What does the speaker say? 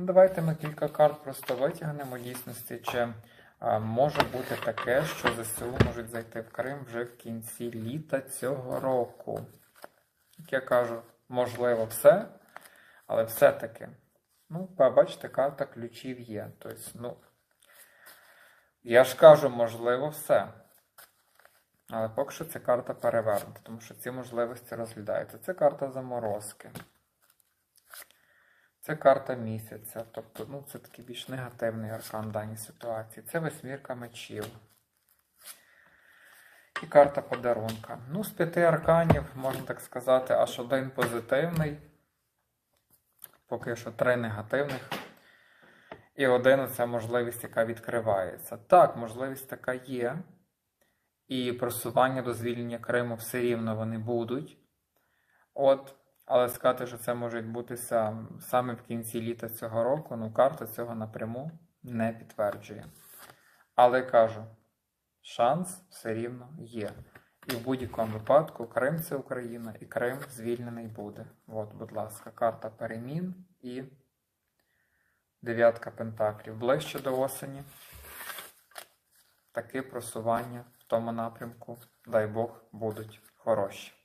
Ну, Давайте ми кілька карт просто витягнемо дійсності, чи а, може бути таке, що ЗСУ можуть зайти в Крим вже в кінці літа цього року. Як я кажу, можливо, все, але все-таки. Ну, ба- бачите, карта ключів є. Тобто, ну, я ж кажу, можливо, все. Але поки що ця карта перевернута, тому що ці можливості розглядаються. Це карта заморозки. Це карта місяця. Тобто, ну, це такий більш негативний аркан в даній ситуації. Це восьмірка мечів. І карта подарунка. Ну, з п'яти арканів, можна так сказати, аж один позитивний. Поки що три негативних. І один це можливість, яка відкривається. Так, можливість така є. І просування до звільнення Криму все рівно вони будуть. От, але сказати, що це може відбутися саме в кінці літа цього року, ну карта цього напряму не підтверджує. Але кажу, шанс все рівно є. І в будь-якому випадку Крим це Україна, і Крим звільнений буде. От, будь ласка, карта перемін і дев'ятка пентаклів. Ближче до осені. Таке просування в тому напрямку, дай Бог, будуть хороші.